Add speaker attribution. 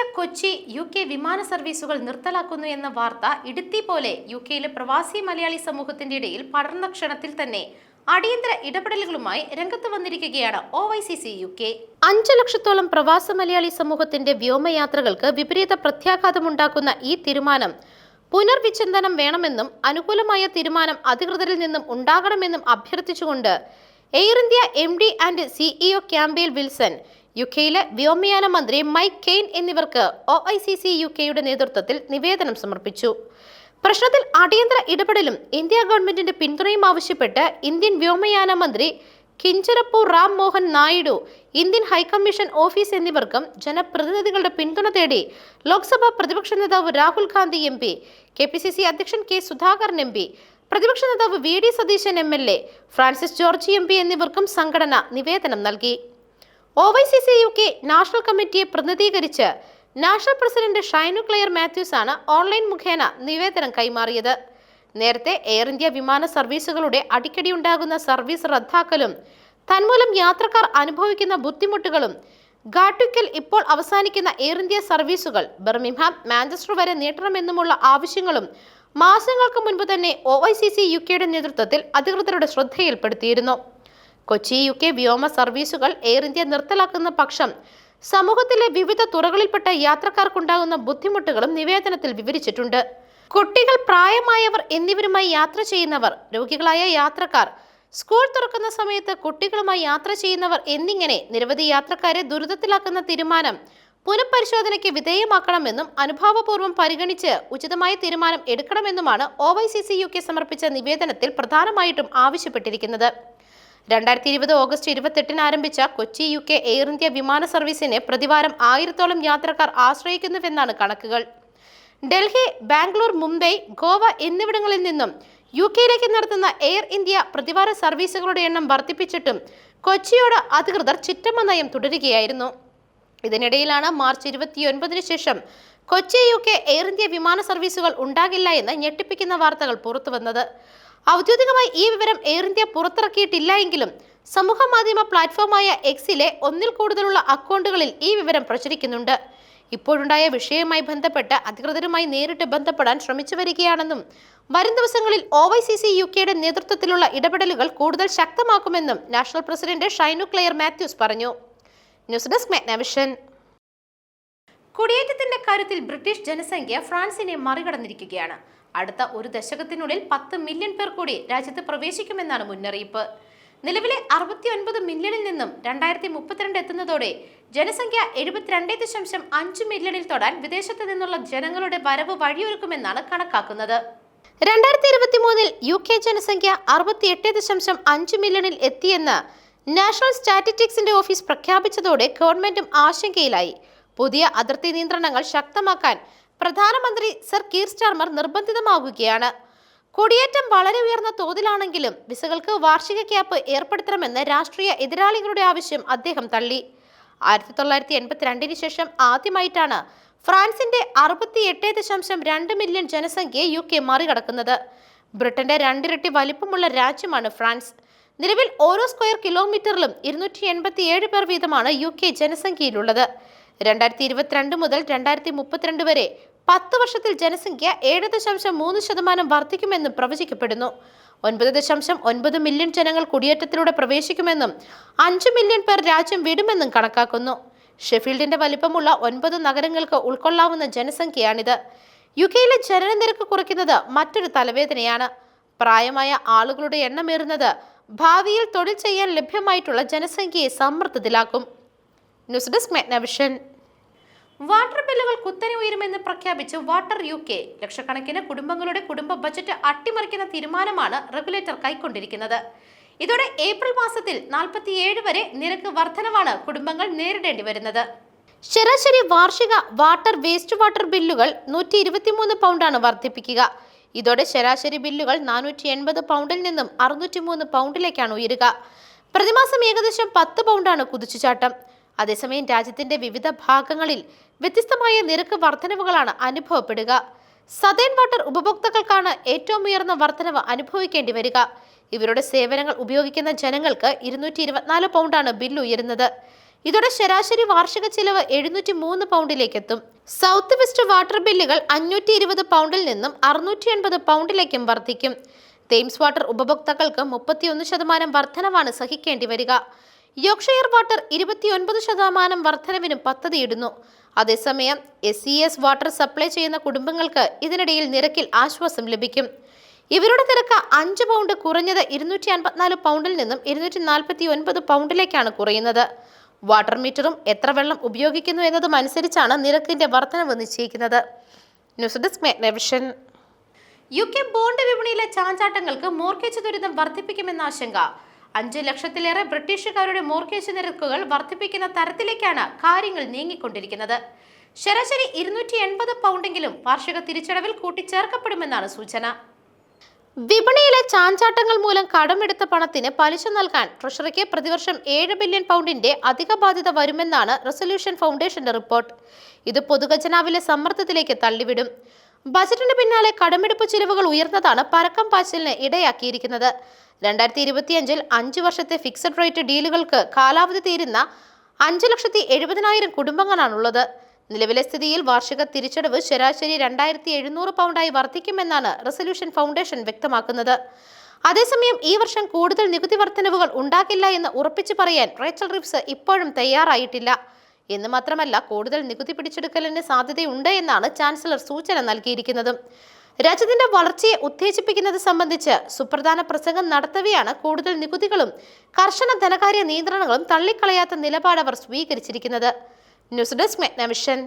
Speaker 1: India Kochi U K വിമാന സർവീസുകൾ നിർത്തലാക്കുന്നു എന്ന വാർത്ത ഇടുത്തി പോലെ യു കെയിലെ പ്രവാസി മലയാളി സമൂഹത്തിന്റെ ഇടയിൽ പടർന്ന ക്ഷണത്തിൽ തന്നെ അടിയന്തര ഇടപെടലുകളുമായി രംഗത്ത് വന്നിരിക്കുകയാണ് O Y C C U K. അഞ്ചു ലക്ഷത്തോളം പ്രവാസ മലയാളി സമൂഹത്തിന്റെ വ്യോമയാത്രകൾക്ക് വിപരീത പ്രത്യാഘാതമുണ്ടാക്കുന്ന ഈ തീരുമാനം പുനർവിചിന്തനം വേണമെന്നും അനുകൂലമായ തീരുമാനം അധികൃതരിൽ നിന്നും ഉണ്ടാകണമെന്നും അഭ്യർത്ഥിച്ചുകൊണ്ട് Air India M D and CEO Campbell Wilson U കെയിലെ വ്യോമയാന മന്ത്രി മൈക്ക് കെയ്ൻ എന്നിവർക്ക് O I C C U കെയുടെ നേതൃത്വത്തിൽ നിവേദനം സമർപ്പിച്ചു. പ്രശ്നത്തിൽ അടിയന്തര ഇടപെടലും ഇന്ത്യ ഗവൺമെന്റിന്റെ പിന്തുണയും ആവശ്യപ്പെട്ട് ഇന്ത്യൻ വ്യോമയാന മന്ത്രി Kinjarapu Ram Mohan Naidu Indian high commission office എന്നിവർക്കും ജനപ്രതിനിധികളുടെ പിന്തുണ തേടി ലോക്സഭാ പ്രതിപക്ഷ നേതാവ് Rahul Gandhi M P K P C C അധ്യക്ഷൻ കെ സുധാകരൻ എം പി പ്രതിപക്ഷ നേതാവ് V D Satheesan M L A Francis George M P എന്നിവർക്കും സംഘടന നിവേദനം നൽകി. O Y C C U K national കമ്മിറ്റിയെ പ്രതിനിധീകരിച്ച് national president Shinu Clare Mathews ആണ് ഓൺലൈൻ മുഖേന നിവേദനം കൈമാറിയത്. നേരത്തെ എയർ ഇന്ത്യ വിമാന സർവീസുകളുടെ അടിക്കടി ഉണ്ടാകുന്ന സർവീസ് റദ്ദാക്കലും തന്മൂലം യാത്രക്കാർ അനുഭവിക്കുന്ന ബുദ്ധിമുട്ടുകളും ഗാട്ടുക്കൽ ഇപ്പോൾ അവസാനിക്കുന്ന എയർ ഇന്ത്യ സർവീസുകൾ ബർമിംഹാം മാഞ്ചസ്റ്റർ വരെ നീട്ടണമെന്നുമുള്ള ആവശ്യങ്ങളും മാസങ്ങൾക്ക് മുൻപ് തന്നെ O I C C U കെയുടെ നേതൃത്വത്തിൽ അധികൃതരുടെ ശ്രദ്ധയിൽപ്പെടുത്തിയിരുന്നു. കൊച്ചി യു കെ വ്യോമ സർവീസുകൾ എയർ ഇന്ത്യ നിർത്തലാക്കുന്ന പക്ഷം സമൂഹത്തിലെ വിവിധ തുറകളിൽപ്പെട്ട യാത്രക്കാർക്കുണ്ടാകുന്ന ബുദ്ധിമുട്ടുകളും നിവേദനത്തിൽ വിവരിച്ചിട്ടുണ്ട്. കുട്ടികൾ പ്രായമായവർ എന്നിവരുമായി യാത്ര ചെയ്യുന്നവർ രോഗികളായ യാത്രക്കാർ സ്കൂൾ തുറക്കുന്ന സമയത്ത് കുട്ടികളുമായി യാത്ര ചെയ്യുന്നവർ എന്നിങ്ങനെ നിരവധി യാത്രക്കാരെ ദുരിതത്തിലാക്കുന്ന തീരുമാനം പുനഃപരിശോധനയ്ക്ക് വിധേയമാക്കണമെന്നും അനുഭാവപൂർവം പരിഗണിച്ച് ഉചിതമായ തീരുമാനം എടുക്കണമെന്നുമാണ് O Y C C U K സമർപ്പിച്ച നിവേദനത്തിൽ പ്രധാനമായിട്ടും ആവശ്യപ്പെട്ടിരിക്കുന്നത്. രണ്ടായിരത്തി ഇരുപത് ഓഗസ്റ്റ് ഇരുപത്തെട്ടിന് ആരംഭിച്ച Kochi U K Air India വിമാന സർവീസിനെ പ്രതിവാരം ആയിരത്തോളം യാത്രക്കാർ ആശ്രയിക്കുന്നുവെന്നാണ് കണക്കുകൾ. ഡൽഹി ബാംഗ്ലൂർ മുംബൈ ഗോവ എന്നിവിടങ്ങളിൽ നിന്നും യു കെയിലേക്ക് നടത്തുന്ന എയർ ഇന്ത്യ പ്രതിവാര സർവീസുകളുടെ എണ്ണം വർദ്ധിപ്പിച്ചിട്ടും കൊച്ചിയോട് അധികൃതർ ചിറ്റമ്മ നയം തുടരുകയായിരുന്നു. ഇതിനിടയിലാണ് മാർച്ച് ഇരുപത്തിയൊൻപതിന് ശേഷം Kochi U K Air India വിമാന സർവീസുകൾ ഉണ്ടാകില്ല എന്ന് ഞെട്ടിപ്പിക്കുന്ന വാർത്തകൾ പുറത്തുവന്നത്. ഔദ്യോഗികമായി ഈ വിവരം എയർ ഇന്ത്യ പുറത്തിറക്കിയിട്ടില്ല എങ്കിലും സമൂഹ മാധ്യമ പ്ലാറ്റ്ഫോമായ എക്സിലെ ഒന്നിൽ കൂടുതലുള്ള അക്കൗണ്ടുകളിൽ ഈ വിവരം പ്രചരിക്കുന്നുണ്ട്. ഇപ്പോഴുണ്ടായ വിഷയവുമായി ബന്ധപ്പെട്ട് അധികൃതരുമായി നേരിട്ട് ബന്ധപ്പെടാൻ ശ്രമിച്ചു വരികയാണെന്നും വരും ദിവസങ്ങളിൽ O Y C C U കെയുടെ നേതൃത്വത്തിലുള്ള ഇടപെടലുകൾ കൂടുതൽ ശക്തമാക്കുമെന്നും national president Shinu Clare Mathews പറഞ്ഞു. News desk Magnavision. കുടിയേറ്റത്തിന്റെ കാര്യത്തിൽ ബ്രിട്ടീഷ് ജനസംഖ്യ ഫ്രാൻസിനെ മറികടന്നിരിക്കുകയാണ്. അടുത്ത ഒരു ദശകത്തിനുള്ളിൽ പത്ത് മില്യൺ പേർ കൂടി രാജ്യത്ത് പ്രവേശിക്കുമെന്നാണ് മുന്നറിയിപ്പ്. നിലവിലെ അറുപത്തി ഒൻപത് മില്യണിൽ നിന്നും രണ്ടായിരത്തി മുപ്പത്തിരണ്ട് എത്തുന്നതോടെ ജനസംഖ്യ എഴുപത്തിരണ്ട് ദശാംശം അഞ്ച് മില്യണിൽ തൊടാൻ വിദേശത്ത് നിന്നുള്ള ജനങ്ങളുടെ വരവ് വഴിയൊരുക്കുമെന്നാണ് കണക്കാക്കുന്നത്. രണ്ടായിരത്തി ഇരുപത്തി മൂന്നിൽ യു കെ ജനസംഖ്യ അറുപത്തിയെട്ട് ദശാംശം അഞ്ച് മില്യണിൽ എത്തിയെന്ന് നാഷണൽ സ്റ്റാറ്റിസ്റ്റിക്സിന്റെ ഓഫീസ് പ്രഖ്യാപിച്ചതോടെ ഗവൺമെന്റും ആശങ്കയിലായി. പുതിയ അതിർത്തി നിയന്ത്രണങ്ങൾ ശക്തമാക്കാൻ പ്രധാനമന്ത്രി സർ കീർ സ്റ്റാർമർ നിർബന്ധിതമാവുകയാണ്. കുടിയേറ്റം വളരെ ഉയർന്ന തോതിലാണെങ്കിലും വിസകൾക്ക് വാർഷിക ക്യാപ്പ് ഏർപ്പെടുത്തണമെന്ന് രാഷ്ട്രീയ എതിരാളികളുടെ ആവശ്യം അദ്ദേഹം തള്ളി. ആയിരത്തി തൊള്ളായിരത്തി എൺപത്തിരണ്ടിന് ശേഷം ആദ്യമായിട്ടാണ് ഫ്രാൻസിന്റെ അറുപത്തി എട്ട് ദശാംശം രണ്ട് മില്യൺ ജനസംഖ്യയെ യു കെ മറികടക്കുന്നത്. ബ്രിട്ടന്റെ രണ്ടിരട്ടി വലിപ്പമുള്ള രാജ്യമാണ് ഫ്രാൻസ്. നിലവിൽ ഓരോ സ്ക്വയർ കിലോമീറ്ററിലും ഇരുന്നൂറ്റി എൺപത്തി ഏഴ് പേർ വീതമാണ് യു കെ ജനസംഖ്യയിലുള്ളത്. രണ്ടായിരത്തി ഇരുപത്തിരണ്ട് മുതൽ രണ്ടായിരത്തി മുപ്പത്തിരണ്ട് വരെ പത്ത് വർഷത്തിൽ ജനസംഖ്യ ഏഴ് ദശാംശം മൂന്ന് ശതമാനം വർദ്ധിക്കുമെന്നും പ്രവചിക്കപ്പെടുന്നു. ഒൻപത് ദശാംശം ഒൻപത് മില്യൺ ജനങ്ങൾ കുടിയേറ്റത്തിലൂടെ പ്രവേശിക്കുമെന്നും അഞ്ച് മില്യൺ പേർ രാജ്യം വിടുമെന്നും കണക്കാക്കുന്നു. ഷെഫീൽഡിന്റെ വലിപ്പമുള്ള ഒൻപത് നഗരങ്ങൾക്ക് ഉൾക്കൊള്ളാവുന്ന ജനസംഖ്യയാണിത്. യു കെയിലെ ജനന നിരക്ക് കുറയ്ക്കുന്നത് മറ്റൊരു തലവേദനയാണ്. പ്രായമായ ആളുകളുടെ എണ്ണമേറുന്നത് ഭാവിയിൽ തൊഴിൽ ചെയ്യാൻ ലഭ്യമായിട്ടുള്ള ജനസംഖ്യയെ സമ്മർദ്ദത്തിലാക്കും. News desk Magnavision. വാട്ടർ ബില്ലുകൾ കുത്തനെ ഉയരുമെന്ന് പ്രഖ്യാപിച്ച് വാട്ടർ യു കെ ലക്ഷക്കണക്കിന് കുടുംബങ്ങളുടെ കുടുംബ ബജറ്റ് അട്ടിമറിക്കുന്ന തീരുമാനമാണ് റെഗുലേറ്റർ കൈക്കൊണ്ടിരിക്കുന്നത്. ഇതോടെ ഏപ്രിൽ മാസത്തിൽ നാൽപ്പത്തിയേഴ് വരെ നിരക്ക് വർധനവാണ് കുടുംബങ്ങൾ നേരിടേണ്ടി വരുന്നത്. ശരാശരി വാർഷിക വാട്ടർ വേസ്റ്റ് വാട്ടർ ബില്ലുകൾ നൂറ്റി ഇരുപത്തിമൂന്ന് പൗണ്ടാണ് വർദ്ധിപ്പിക്കുക ഇതോടെ ശരാശരി ബില്ലുകൾ നാനൂറ്റി എൺപത് പൗണ്ടിൽ നിന്നും അറുന്നൂറ്റി മൂന്ന് പൗണ്ടിലേക്കാണ് ഉയരുക. പ്രതിമാസം ഏകദേശം പത്ത് പൗണ്ടാണ് കുതിച്ചുചാട്ടം. അതേസമയം രാജ്യത്തിന്റെ വിവിധ ഭാഗങ്ങളിൽ വ്യത്യസ്തമായ നിരക്ക് വർധനവുകളാണ് അനുഭവപ്പെടുക. സതേൺ വാട്ടർ ഉപഭോക്താക്കൾക്കാണ് ഏറ്റവും ഉയർന്ന വർധനവ് അനുഭവിക്കേണ്ടി വരിക. ഇവരുടെ സേവനങ്ങൾ ഉപയോഗിക്കുന്ന ജനങ്ങൾക്ക് ഇരുന്നൂറ്റി ഇരുപത്തിനാല് പൗണ്ടാണ് ബില്ല് ഉയരുന്നത്. ഇതോടെ ശരാശരി വാർഷിക ചിലവ് എഴുന്നൂറ്റി മൂന്ന് പൗണ്ടിലേക്ക് എത്തും സൗത്ത് വെസ്റ്റ് വാട്ടർ ബില്ലുകൾ അഞ്ഞൂറ്റി ഇരുപത് പൗണ്ടിൽ നിന്നും അറുന്നൂറ്റി എൺപത് പൗണ്ടിലേക്കും വർദ്ധിക്കും തേംസ് വാട്ടർ ഉപഭോക്താക്കൾക്ക് മുപ്പത്തിയൊന്ന് ശതമാനം വർധനവാണ് സഹിക്കേണ്ടി വരിക. യോക്ഷയർ വാട്ടർ ഇരുപത്തിയൊൻപത് ശതമാനം വർധനവിനും പദ്ധതിയിടുന്നു. അതേസമയം S C S water supply ചെയ്യുന്ന കുടുംബങ്ങൾക്ക് ഇതിനിടയിൽ നിരക്കിൽ ആശ്വാസം ലഭിക്കും. ഇവരുടെ നിരക്ക് അഞ്ച് പൗണ്ട് കുറഞ്ഞത് ഇരുന്നൂറ്റി അൻപത്തിനാല് പൗണ്ടിൽ നിന്നും ഇരുന്നൂറ്റി നാൽപ്പത്തി ഒൻപത് പൗണ്ടിലേക്കാണ് കുറയുന്നത്. വാട്ടർ മീറ്ററും എത്ര വെള്ളം ഉപയോഗിക്കുന്നു എന്നതും അനുസരിച്ചാണ് നിരക്കിന്റെ വർധനവ് നിശ്ചയിക്കുന്നത്. News desk Magnavision U K bond വിപണിയിലെ ചാഞ്ചാട്ടങ്ങൾക്ക് മോർഗേജ് ദുരിതം വർദ്ധിപ്പിക്കുമെന്ന ആശങ്ക. അഞ്ച് ലക്ഷത്തിലേറെ ബ്രിട്ടീഷുകാരുടെ മോർഗേജ് നിരക്കുകൾ വർദ്ധിപ്പിക്കുന്ന തരത്തിലേക്കാണ് കാര്യങ്ങൾ നീങ്ങിക്കൊണ്ടിരിക്കുന്നത്. ശരാശരി ഇരുന്നൂറ്റി എൺപത് പൗണ്ടെങ്കിലും വാർഷിക തിരിച്ചടവിൽ കൂട്ടിച്ചേർക്കപ്പെടുമെന്നാണ് സൂചന. വിപണിയിലെ ചാഞ്ചാട്ടങ്ങൾ മൂലം കടമെടുത്ത പണത്തിന് പലിശ നൽകാൻ ട്രഷറിക്ക് പ്രതിവർഷം ഏഴ് ബില്യൺ പൗണ്ടിന്റെ അധിക ബാധ്യത വരുമെന്നാണ് റെസൊല്യൂഷൻ ഫൗണ്ടേഷന്റെ റിപ്പോർട്ട്. ഇത് പൊതുഖജനാവിലെ സമ്മർദ്ദത്തിലേക്ക് തള്ളിവിടും. ബജറ്റിന് പിന്നാലെ കടമെടുപ്പ് ചിലവുകൾ ഉയർന്നതാണ് പരക്കം പാച്ചിലിന് ഇടയാക്കിയിരിക്കുന്നത്. രണ്ടായിരത്തി ഇരുപത്തിയഞ്ചിൽ അഞ്ച് വർഷത്തെ ഫിക്സഡ് റേറ്റ് ഡീലുകൾക്ക് കാലാവധി തീരുന്ന അഞ്ച് ലക്ഷത്തി എഴുപതിനായിരം കുടുംബങ്ങളാണുള്ളത്. നിലവിലെ സ്ഥിതിയിൽ വാർഷിക തിരിച്ചടവ് ശരാശരി രണ്ടായിരത്തി എഴുന്നൂറ് പൗണ്ടായി വർദ്ധിക്കുമെന്നാണ് റെസൊല്യൂഷൻ ഫൗണ്ടേഷൻ വ്യക്തമാക്കുന്നത്. അതേസമയം ഈ വർഷം കൂടുതൽ നികുതി വർധനവുകൾ ഉണ്ടാകില്ല എന്ന് ഉറപ്പിച്ചു പറയാൻ റേച്ചൽ റിപ്സ് ഇപ്പോഴും തയ്യാറായിട്ടില്ല. എന്ന് മാത്രമല്ല കൂടുതൽ നികുതി പിടിച്ചെടുക്കലിന് സാധ്യതയുണ്ട് എന്നാണ് ചാൻസലർ സൂചന നൽകിയിരിക്കുന്നതും. രാജ്യത്തിന്റെ വളർച്ചയെ ഉത്തേജിപ്പിക്കുന്നത് സംബന്ധിച്ച് സുപ്രധാന പ്രസംഗം നടത്തവെയാണ് കൂടുതൽ നികുതികളും കർശന ധനകാര്യ നിയന്ത്രണങ്ങളും തള്ളിക്കളയാത്ത നിലപാട് അവർ സ്വീകരിച്ചിരിക്കുന്നത്. News desk Magnavision.